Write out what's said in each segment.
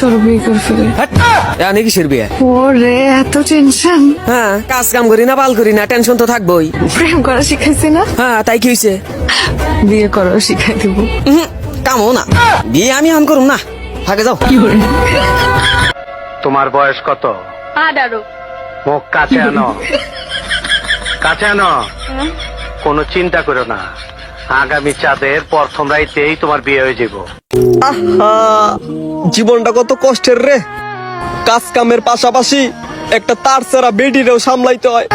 চলো বিয়ে করে ফেলে। কিসের বিয়ে? ওরে এত টেনশন হ্যাঁ কাজ কাম করি না বাল করি না টেনশন তো থাকবোই। প্রেম করা শিখাইছি না? হ্যাঁ তাই কি হয়েছে বিয়ে করা শিখাই দিব। কামও না। বিয়ে আমি করুম না। থাকে যাও। তোমার বয়স কত? আঠারো। মুখ কাছে আনো। কাছে আনো। কোনো চিন্তা করো না। আগামী চাঁদের প্রথম রাইতেই তোমার বিয়ে হয়ে যাব জীবনটা কত কষ্টের রে। কাজ কামের পাশাপাশি একটা তার ছাড়া বেডিরেও সামলাইতে হয়।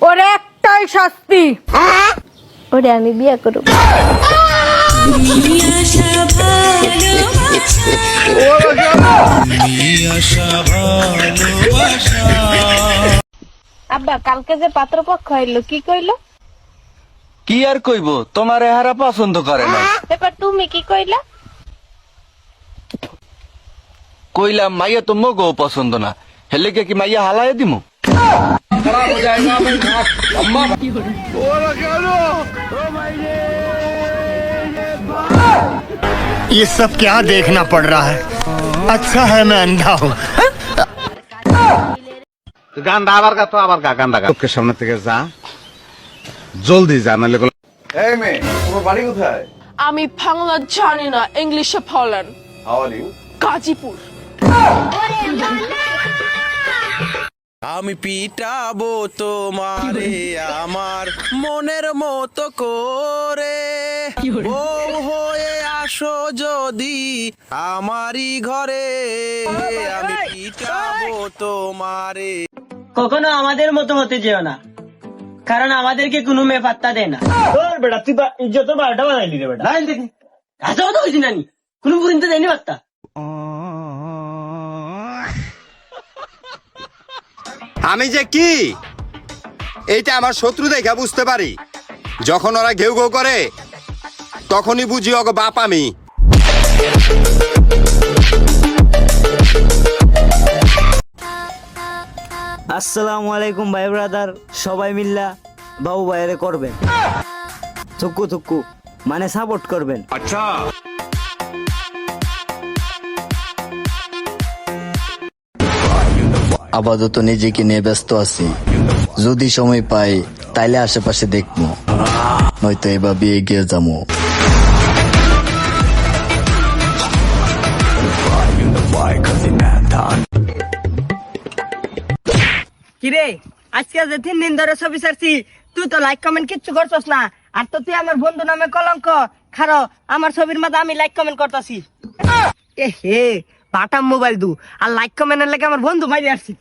ওরে একটাই শাস্তি। ওরে আমি বিয়ে করব। আব্বা কালকে যে পাত্রপক্ষ এলো কি কইলো কি আর কইব তোমার এহারা পছন্দ করে না এবার তুমি কি কইলা কইলাম মাইয়া তো মগো পছন্দ না হেলে কি মাইয়া হালায় দিমু ये सब क्या देखना पड़ रहा है अच्छा है मैं अंधा हूँ গান্ডা আবার গা তো আবার গা গান্ডা গা। লোকের সামনে থেকে যা। জলদি যা নাহলে এই মেয়ে তোমার বাড়ি কোথায়? আমি বাংলা জানি না ইংলিশে বলেন। গাজীপুর। আমি পিটাবো তোমারে আমার মনের মতো করে। বউ হয়ে আসো যদি আমারই ঘরে। আমি পিটাবো তোমারে। কখনো আমাদের মতো হতে যেও না। কারণ আমাদেরকে কোনো মেয়ে পাত্তা দেয় না। বেটা তুই ইজ্জত বারোটা রে বেটা। দেখি এত কথা নানি কোনো দেয়নি পাত্তা? আমি যে কি? এইটা আমার শত্রু দেখা বুঝতে পারি। যখন ওরা ঘেউ ঘেউ করে তখনই বুঝি ওগো বাপ আমি। আসসালামু আলাইকুম ভাই ব্রাদার সবাই মিল্লা বাবু ভাইয়েরে করবেন। থুকু থুকু মানে সাপোর্ট করবেন। আচ্ছা। আপাতত নিজেকে নিয়ে ব্যস্ত আছি। যদি সময় পাই তাইলে আশেপাশে দেখব। নয়তো এভাবে এগিয়ে যাব। কিরে? আজকে যে তিন দিন ধরে ছবি ছাড়ছি, তুই তো লাইক কমেন্ট কিচ্ছু করছস না। আর তো তুই আমার বন্ধু নামে কলঙ্ক। খারো, আমার ছবির মাঝে আমি লাইক কমেন্ট করতেছি। এ হে, বাটাম মোবাইল দু। আর লাইক কমেন্টের লাগে আমার বন্ধু মাইরে আসছি।